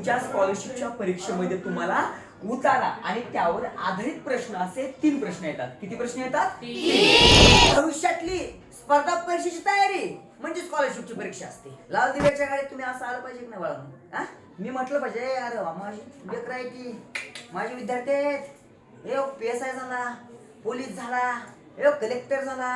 तुमच्या स्कॉलरशिपच्या परीक्षेमध्ये तुम्हाला उतारा आणि त्यावर आधारित प्रश्न असे तीन प्रश्न येतात. किती प्रश्न येतात? भविष्यातली स्पर्धा परीक्षेची तयारी म्हणजे स्कॉलरशिपची परीक्षा असते. लाल दिव्याच्या गाडीत तुम्ही असं आलं पाहिजे की नाही बाळा? मी म्हटलं पाहिजे अरे माझी लेकर आहे की माझे विद्यार्थी आहेत. हे पी एस आय झाला पोलीस झाला हे कलेक्टर झाला.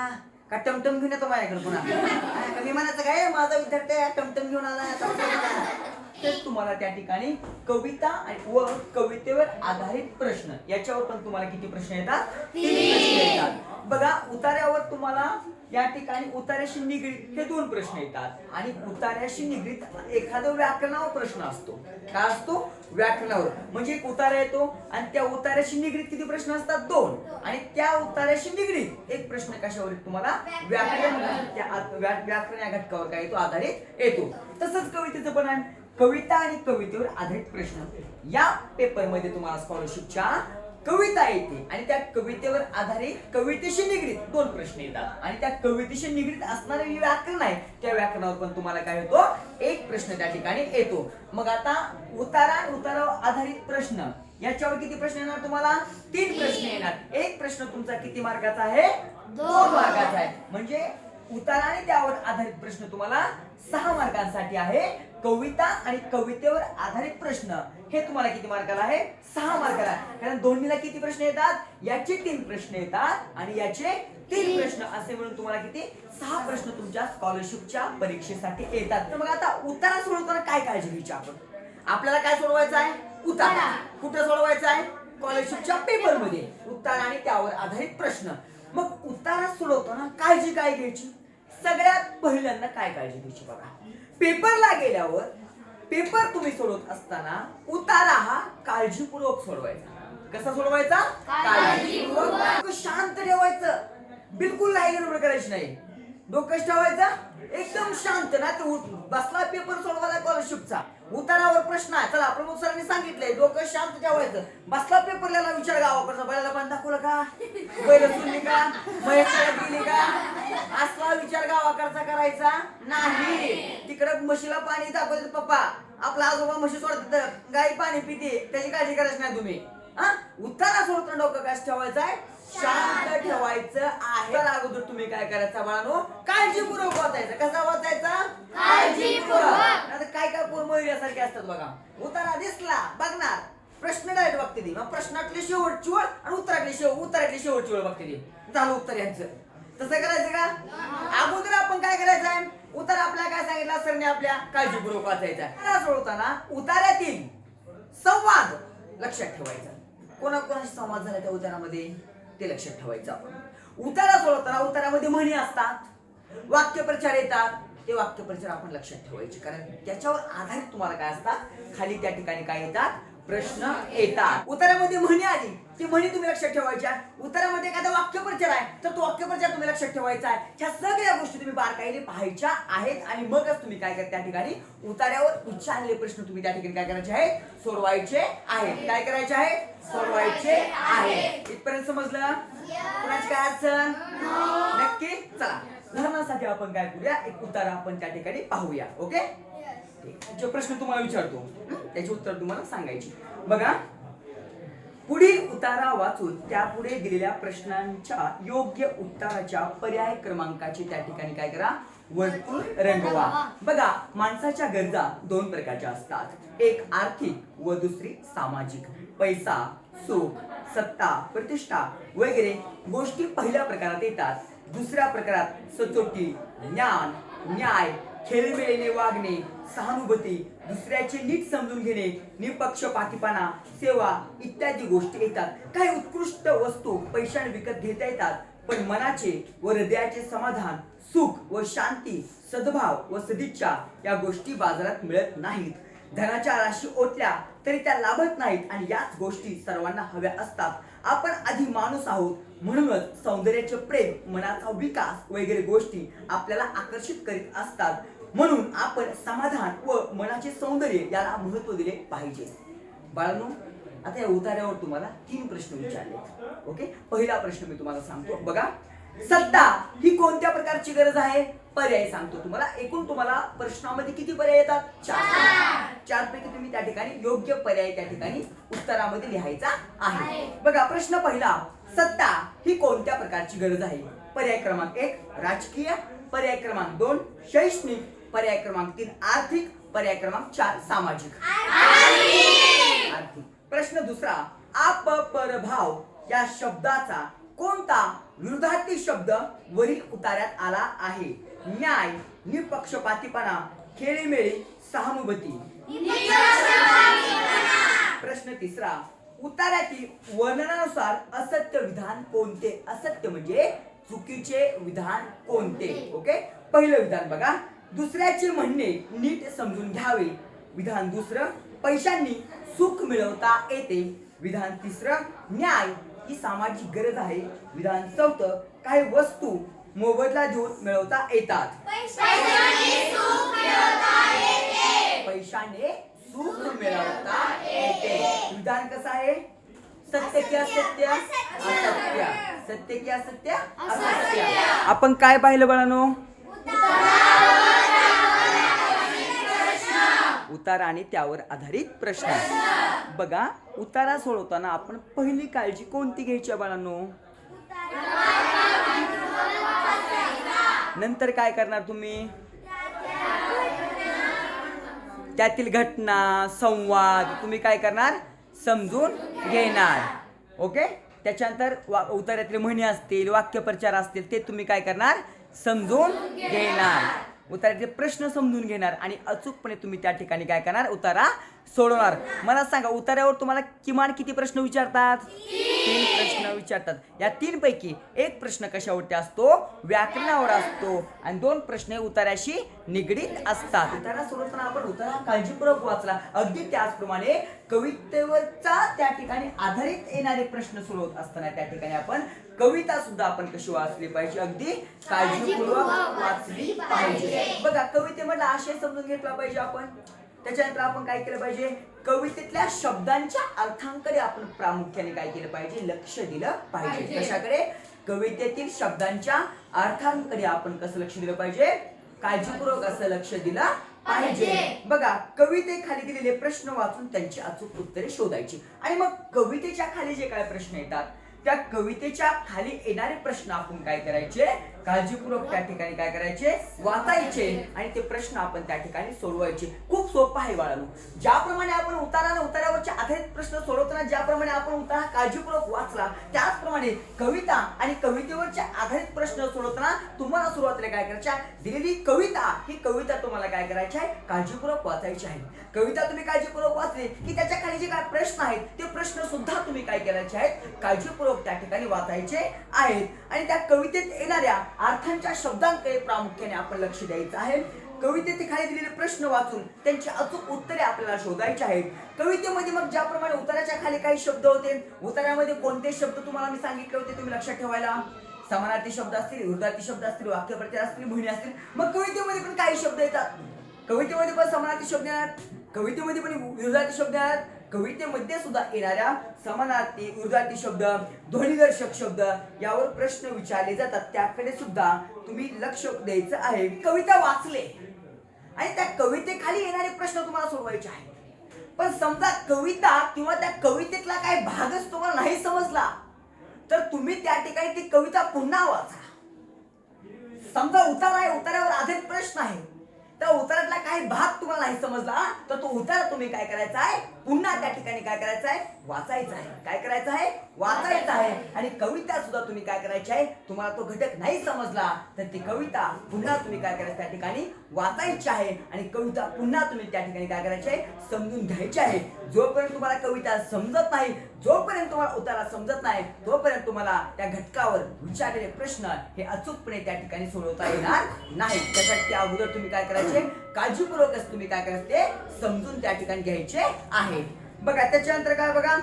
का टमटम घेऊन येतो माझ्याकडे पुन्हा? विमानाचं काय माझा विद्यार्थी आहे, टमटम घेऊन आला टमटम तेच तुम्हाला त्या ठिकाणी कविता आणि व कवितेवर आधारित प्रश्न याच्यावर पण तुम्हाला किती प्रश्न येतात? तीन प्रश्न येतात. बघा उतार्यावर तुम्हाला या ठिकाणी उतार्याशी निगडीत हे दोन प्रश्न येतात. आणि उतार्याशी निगडीत एखादा व्याकरणावर प्रश्न असतो. काय असतो? व्याकरणावर. म्हणजे एक उतारा येतो आणि त्या उतार्याशी निगडीत किती प्रश्न असतात? दोन. आणि त्या उतार्याशी निगडीत एक प्रश्न कशावर तुम्हाला? व्याकरण. व्या- व्याकरण या घटकावर काय येतो? आधारित येतो. तसंच कवितेचं पण आहे. कविता आणि कवितेवर आधारित प्रश्न. या पेपरमध्ये तुम्हाला स्कॉलरशिपच्या कविता येते. आणि त्या कवितेवर आधारित कवितेशी निगडीत दोन प्रश्न येतात. आणि त्या कवितेशी निगडीत असणारे व्याकरण आहे त्या व्याकरणावर पण तुम्हाला काय होतो? एक प्रश्न त्या ठिकाणी येतो. मग आता उतारा आणि उतारावर आधारित प्रश्न. याच्यावर किती प्रश्न येणार तुम्हाला? तीन प्रश्न येणार. एक प्रश्न तुमचा किती मार्काचा आहे? दोन मार्काचा आहे. म्हणजे उतारा आणि त्यावर आधारित प्रश्न तुम्हाला सहा मार्कांसाठी आहे. कविता आणि कवितेवर आधारित प्रश्न. हे तुम्हाला किती मार्काला आहे? सहा मार्काला आहे. कारण दोन्हीला किती प्रश्न येतात? याचे तीन प्रश्न येतात आणि याचे तीन प्रश्न असे मिळून तुम्हाला किती? सहा प्रश्न तुमच्या स्कॉलरशिपच्या परीक्षेसाठी येतात. तर मग आता उतारा सोडवताना काय काळजी घ्यायची आपण? आपल्याला काय सोडवायचं आहे? उतारा कुठं सोडवायचा आहे? स्कॉलरशिपच्या पेपरमध्ये. उत्तर आणि त्यावर आधारित प्रश्न. मग उतारा सोडवताना काळजी काय घ्यायची? सगळ्यात पहिल्यांदा काय काळजी घ्यायची बघा. पेपरला गेल्यावर पेपर तुम्ही सोडवत असताना उतारा हा काळजीपूर्वक सोडवायचा. कसा सोडवायचा? काळजीपूर्वक. शांत ठेवायचं. बिलकुल नाही गडबड करायची नाही. डोकं ठेवायचं एकदम शांत ना तर उठ- बसला पेपर सोडवायला स्कॉलरशिपचा उतारावर प्रश्न आहे. चला प्रमुख सरांनी सांगितलंय डोकं शांत ठेवायचं बसला पेपरला विचार गावाकडचा बैलाला पण दाखवलं का? बैल सुनली का? महेशला दिली का? असला विचार गावाकडचा करायचा नाही. तिकडं म्हशीला पाणी दाखवलं पप्पा. आपला आजोबा म्हशी सोडतात गाई पाणी पिते त्याची काळजी करायची नाही तुम्ही. हा? उतारा सोडताना डोकं काय ठेवायचं आहे शांत ठेवायचं आहे. अगोदर तुम्ही काय करायचं बाळानो? काळजीपूर्वक वाचायचं. कसा वाचायचा काळजीपूर्वक आता काय काय पोर मयुर्यासारखे असतात बघा. उतारा दिसला बघणार. प्रश्न डायरेक्ट बघते ती. मग प्रश्नातली शेवटची ओळ आणि उत्तरातली शेव उत्तरातली शेवटची ओळ बघते ती. झालं उत्तर यांचं. तसं करायचं का? अगोदर आपण काय करायचं आहे? उतार आपल्याला काय सांगितलं? सरने आपल्या काळजीपूर्वक वाचायचा. उतारा सोडताना उतार्यातील संवाद लक्षात ठेवायचा. कोणाकोणाशी संवाद झाला त्या उतारामध्ये? ते लक्षात ठेवायचं आपण. उतारा सोडवताना उतारामध्ये म्हणी असतात. वाक्यप्रचार येतात. ते वाक्यप्रचार आपण लक्षात ठेवायचे. कारण त्याच्यावर आधारित तुम्हाला काय असतात? खाली त्या ठिकाणी काय येतात? प्रश्न येतात. उतारामध्ये म्हणी आली. ती म्हणी तुम्ही लक्षात ठेवायच्या. उतारामध्ये एखादा वाक्यप्रचार आहे तर तो वाक्यप्रचार तुम्ही लक्षात ठेवायचा आहे. ह्या सगळ्या गोष्टी तुम्ही बारकाईने पाहायच्या आहेत आणि मगच तुम्ही काय करा त्या ठिकाणी? उतार्यावर विचारलेले प्रश्न तुम्ही त्या ठिकाणी काय करायचे आहेत? सोडवायचे आहेत. काय करायचे आहे सोडवायचे आहे इथपर्यंत समजलं? कुणाची काय अडचण? नक्की? चला. उदाहरणासाठी आपण काय करूया? एक उतारा आपण त्या ठिकाणी पाहूया ओके? जो प्रश्न तुम्हाला विचारतो? त्याची उत्तर तुम्हाला सांगायची. बघा पुढील उतारा वाचून त्यापुढे दिलेल्या प्रश्नांच्या योग्य उत्तराच्या पर्याय क्रमांकाचे त्या ठिकाणी काय करा? वर्तुळ रंगवा. बघा माणसाच्या गरजा दोन प्रकारच्या असतात. एक आर्थिक व दुसरी सामाजिक. पैसा सुख सत्ता प्रतिष्ठा वगैरे गोष्टी पहिल्या प्रकारात येतात. दुसऱ्या प्रकारात सचोटी ज्ञान न्याय खेळमेळीने वागणे सहानुभूती दुसऱ्याचे नीट समजून घेणे निपक्षपातीपणा सेवा इत्यादी गोष्टी येतात. काही उत्कृष्ट वस्तू पैशाने विकत घेता येतात पण मनाचे व हृदयाचे समाधान सुख व शांती सद्भाव व सदिच्छा या गोष्टी बाजारात मिळत नाहीत. धनाच्या राशी ओतल्या तरी त्या लाभत नाहीत आणि याच गोष्टी सर्वांना हव्या असतात. आपण आधी माणूस आहोत म्हणूनच सौंदर्याचे प्रेम मनाचा विकास वगैरे गोष्टी आपल्याला आकर्षित करीत असतात. म्हणून आपण समाधान व मनाचे सौंदर्य याला महत्त्व दिले पाहिजे. बाळांनो आता या उतार्यावर तुम्हाला तीन प्रश्न विचारले ओके? पहिला प्रश्न मी तुम्हाला सांगतो. बघा सत्ता ही कोणत्या प्रकारची गरज आहे? पर्याय सांगतो तुम्हाला. एकूण तुम्हाला प्रश्नामध्ये किती पर्याय येतात? चार. चार. पैकी तुम्ही त्या ठिकाणी योग्य पर्याय त्या ठिकाणी उत्तरामध्ये लिहायचा आहे. बघा प्रश्न पहिला सत्ता ही कोणत्या प्रकारची गरज आहे? पर्याय क्रमांक एक राजकीय. पर्याय क्रमांक दोन शैक्षणिक. पर्याय क्रमांक तीन आर्थिक. पर्याय क्रमांक चार सामाजिक. आर्थिक. प्रश्न दुसरा आप परभाव या शब्दाचा विरोधातील शब्द वरील उतार्यात आला आहे. न्याय निपक्षपातीपणा खेळीमेळी सहानुभूती. प्रश्न तिसरा उतार्यातील वर्णनानुसार असत्य विधान कोणते? असत्य म्हणजे चुकीचे विधान कोणते? ओके? पहिलं विधान बघा. दुसऱ्याचे म्हणणे नीट समजून घ्यावे. विधान दुसरं पैशांनी सुख मिळवता येते. विधान तिसरं न्याय ही सामाजिक गरज आहे. विधान चौथं काही वस्तू मोबदला देऊन मिळवता येतात. पैशाने सुख मिळवता येते. विधान कसं आहे? सत्य की असत्य असत्य. सत्य की असत्य. असत्य. आपण काय पाहिलं बाळानो? उतार आणि त्यावर आधारित प्रश्न. बघा उतारा सोडवताना आपण पहिली काळजी कोणती घ्यायची आहे बाळांनो? नंतर काय करणार तुम्ही? त्यातील घटना संवाद तुम्ही काय करणार? समजून घेणार. ओके? त्याच्यानंतर वा उतार्यातले म्हणी असतील वाक्यप्रचार असतील ते तुम्ही काय करणार? समजून घेणार. उताराचे प्रश्न समजून घेणार आणि अचूकपणे तुम्ही त्या ठिकाणी काय करणार? उतारा सोडवणार. मला सांगा उतार्यावर तुम्हाला किमान किती प्रश्न विचारतात? तीन प्रश्न विचारतात. या तीन पैकी एक प्रश्न कशावरती असतो? व्याकरणावर असतो. आणि दोन प्रश्न हे उतार्याशी निगडीत असतात. उतारा सोडवताना आपण उतारा काळजीपूर्वक वाचला. अगदी त्याचप्रमाणे कवितेवरचा त्या ठिकाणी आधारित येणारे प्रश्न सोडवत असताना त्या ठिकाणी आपण कविता सुद्धा आपण कशी वाचली पाहिजे? अगदी काळजीपूर्वक वाचली पाहिजे. बघा कवितेमधला आशय समजून घेतला पाहिजे आपण. त्याच्यानंतर आपण काय केलं पाहिजे? कवितेतल्या शब्दांच्या अर्थांकडे आपण प्रामुख्याने काय केलं पाहिजे? लक्ष दिलं पाहिजे. कशाकडे? कवितेतील शब्दांच्या अर्थांकडे आपण कसं लक्ष दिलं पाहिजे? काळजीपूर्वक असं लक्ष दिलं पाहिजे. पाहिजे. बघा कवितेखाली दिलेले प्रश्न वाचून त्यांची अचूक उत्तरे शोधायची. आणि मग कवितेच्या खाली जे काय प्रश्न येतात? त्या कवितेच्या खाली येणारे प्रश्न आपण काय करायचे? काळजीपूर्वक त्या ठिकाणी काय करायचे? वाचायचे. आणि ते प्रश्न आपण त्या ठिकाणी सोडवायचे. खूप सोपं आहे बाळांनो. ज्याप्रमाणे आपण उतारा उतारावरच्या आधारित प्रश्न सोडवताना ज्याप्रमाणे आपण उतारा काळजीपूर्वक वाचला त्याचप्रमाणे कविता आणि कवितेवरचे आधारित प्रश्न सोडवताना तुम्हाला सुरुवातीला काय करायच्या दिलेली कविता ही कविता तुम्हाला काय करायची आहे? काळजीपूर्वक वाचायची आहे. कविता तुम्ही काळजीपूर्वक वाचली की त्याच्याखाली जे काय प्रश्न आहेत ते प्रश्न सुद्धा तुम्ही काय करायचे आहेत? काळजीपूर्वक त्या ठिकाणी वाचायचे आहेत. आणि त्या कवितेत येणाऱ्या अर्थांच्या शब्दांकडे प्रामुख्याने आपण लक्ष द्यायचं आहे. कवितेत खाली दिलेले प्रश्न वाचून त्यांची अचूक उत्तरे आपल्याला शोधायची आहेत. कवितेमध्ये मग ज्याप्रमाणे उताराच्या खाली काही शब्द होते उतारामध्ये कोणते शब्द तुम्हाला मी सांगितले होते तुम्ही लक्षात ठेवायला? समानार्थी शब्द असतील विरुद्धार्थी शब्द असतील वाक्यप्रचार असतील म्हणी असतील मग कवितेमध्ये पण काही शब्द येतात. कवितेमध्ये पण समानार्थी शब्द येणार कवितेमध्ये पण विरुद्धार्थी शब्द येणार. कवितेमध्ये सुद्धा येणाऱ्या समानार्थी विरुद्धार्थी शब्द ध्वनिदर्शक शब्द यावर प्रश्न विचारले जातात. त्याकडे सुद्धा तुम्ही लक्ष द्यायचं आहे. कविता वाचले. आणि त्या कवितेखाली येणारे प्रश्न तुम्हाला सोडवायचे आहेत. पण समजा कविता किंवा त्या कवितेतला काही भागच तुम्हाला नाही समजला तर तुम्ही त्या ठिकाणी ती कविता पुन्हा वाचा. समजा उतारा आहे उतारावर आधारित प्रश्न आहे. त्या उतारातला काही भाग तुम्हाला नाही समजला तर तो उतारा तुम्ही काय करायचा आहे? पुन्हा त्या ठिकाणी काय करायचं आहे? वाचायचं आहे. काय करायचं आहे? वाचायचं आहे. आणि कविता सुद्धा तुम्ही काय करायची आहे? तुम्हाला तो घटक नाही समजला तर ती कविता पुन्हा तुम्ही काय करायचं त्या ठिकाणी वाचायची आहे. आणि कविता पुन्हा तुम्ही त्या ठिकाणी काय करायची आहे? समजून घ्यायची आहे. जोपर्यंत तुम्हाला कविता समजत नाही जोपर्यंत तुम्हाला उतारा समजत नाही तोपर्यंत तुम्हाला त्या घटकावर विचारलेले प्रश्न हे अचूकपणे त्या ठिकाणी सोडवता येणार नाही. त्यासाठी त्या अगोदर तुम्ही काय करायचे? काळजीपूर्वकच तुम्ही काय करायचे ते समजून त्या ठिकाणी घ्यायचे आहे बघा त्याच्यानंतर काय बघा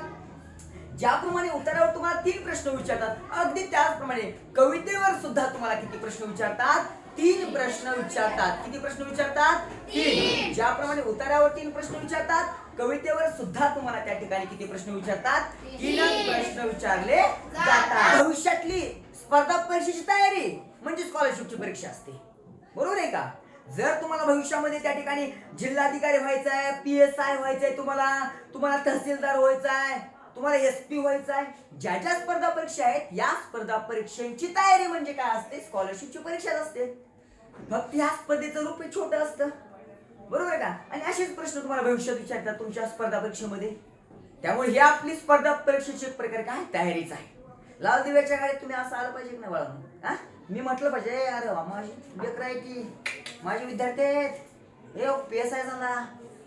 ज्याप्रमाणे उत्तरावर तुम्हाला तीन प्रश्न विचारतात अगदी त्याचप्रमाणे कवितेवर सुद्धा तुम्हाला किती प्रश्न विचारतात? तीन प्रश्न विचारतात. किती प्रश्न विचारतात? तीन. ज्याप्रमाणे उतारावर तीन प्रश्न विचारतात कवितेवर सुद्धा तुम्हाला त्या ठिकाणी किती प्रश्न विचारतात? तीनच प्रश्न विचारले जातात. भविष्यातली स्पर्धा परीक्षेची तयारी म्हणजे स्कॉलरशिपची परीक्षा असते. बरोबर आहे का? जर तुम्हाला भविष्यामध्ये त्या ठिकाणी जिल्हाधिकारी व्हायचं आहे पी एस आय व्हायचंय तुम्हाला तुम्हाला तहसीलदार व्हायचं आहे तुम्हाला एस पी व्हायचं आहे ज्या ज्या स्पर्धा परीक्षा आहेत या स्पर्धा परीक्षांची तयारी म्हणजे काय असते? स्कॉलरशिपची परीक्षा असते. फक्त ह्या स्पर्धेचं रूप हे छोटं असतं. बरोबर आहे का? आणि असेच प्रश्न तुम्हाला भविष्यात विचारतात तुमच्या स्पर्धा परीक्षेमध्ये. त्यामुळे ही आपली स्पर्धा परीक्षेची एक प्रकारे काय? तयारीच आहे. लाल दिव्याच्या गाडीत तुम्ही असं आलं पाहिजे की नाही बाळा? मी म्हटलं पाहिजे अरे माझी लेकर आहे की माझे विद्यार्थी आहेत. ए पी एस आय झाला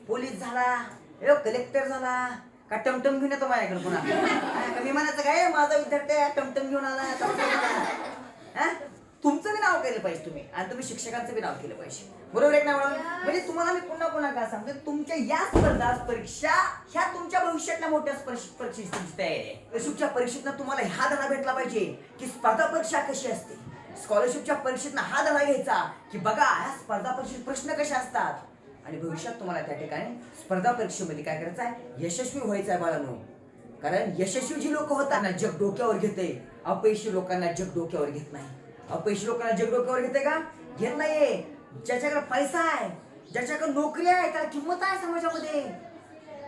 पोलीस झाला ए कलेक्टर हो, झाला. का टमटम घेऊन येतो माझ्याकडे पुन्हा? मी म्हणायचं विमानाचं काय माझा विद्यार्थी आहे, टमटम घेऊन आला तुमचं बी नाव केलं पाहिजे तुम्ही आणि तुम्ही शिक्षकांचं बी नाव केलं पाहिजे. बरोबर आहे ना म्हणजे तुम्हाला मी पुन्हा पुन्हा काय सांगतो तुमच्या या स्पर्धा परीक्षा ह्या तुमच्या भविष्यातल्या मोठ्या स्पर्श- परीक्षेची तयारी आहे. परीक्षेतनं तुम्हाला हा धडा भेटला पाहिजे की स्पर्धा परीक्षा कशी असते? स्कॉलरशिपच्या परीक्षेतनं हा धडा घ्यायचा की बघा ह्या स्पर्धा परीक्षेत प्रश्न कसे असतात? आणि भविष्यात तुम्हाला त्या ठिकाणी स्पर्धा परीक्षेमध्ये काय करायचं आहे? यशस्वी व्हायचं आहे बाळांनो. कारण यशस्वी जी लोक होतात ना जग डोक्यावर घेते. अपयशी लोकांना जग डोक्यावर घेत नाही. अपयशी लोकांना जग डोक्यावर घेते का? घेत नाहीये. ज्याच्याकडे पैसा आहे ज्याच्याकडे नोकरी आहे त्याला किंमत आहे समाजामध्ये.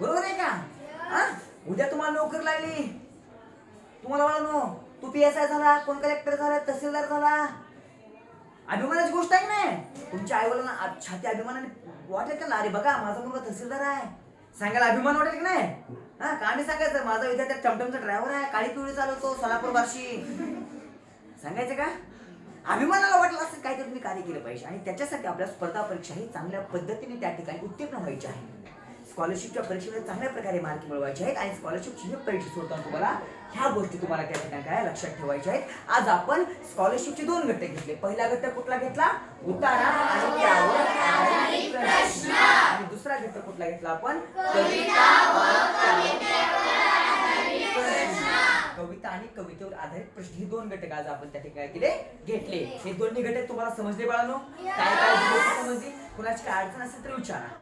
बरोबर आहे का? हा? उद्या तुम्हाला नोकरी लागली. तुम्हाला नो तू पी एस आय झाला कोण कलेक्टर झाला तहसीलदार झाला? अभिमानाची गोष्ट आहे की नाही? तुमच्या आईवडिलांना आ- छाती अभिमानाने वाटेल का? अरे बघा माझा मुलगा तहसीलदार आहे. सांगायला अभिमान वाटेल की नाही? हा का आम्ही सांगायचं? माझा विद्यार्थी टमटमचा ड्रायव्हर आहे काळी पिवळी चालवतो सोलापूर वाशी. सांगायचं का? अभिमानाला वाटलं असं काहीतरी तुम्ही कार्य केलं पाहिजे. आणि त्याच्यासाठी आपल्या स्पर्धा परीक्षा ही चांगल्या पद्धतीने त्या ठिकाणी उत्तीर्ण व्हायची आहे. स्कॉलरशिपच्या परीक्षेमध्ये चांगल्या प्रकारे मार्क मिळवायचे आहेत आणि स्कॉलरशिपची ही परीक्षा सोडताना तुम्हाला ह्या गोष्टी तुम्हाला त्या ठिकाणी काय लक्षात ठेवायच्या आहेत. आज आपण स्कॉलरशिपचे दोन घटक घेतले. पहिला घटक कुठला घेतला? उतारा आणि त्यावर आणि दुसरा घटक कुठला घेतला आपण? कविता आणि कवितेवर आधारित प्रश्न हे दोन घटक आज आपण त्या ठिकाणी केले घेतले. हे दोन्ही घटक तुम्हाला समजले बाळानो? काय काय समजली? कुणाची काय अडचण असेल तर विचारा.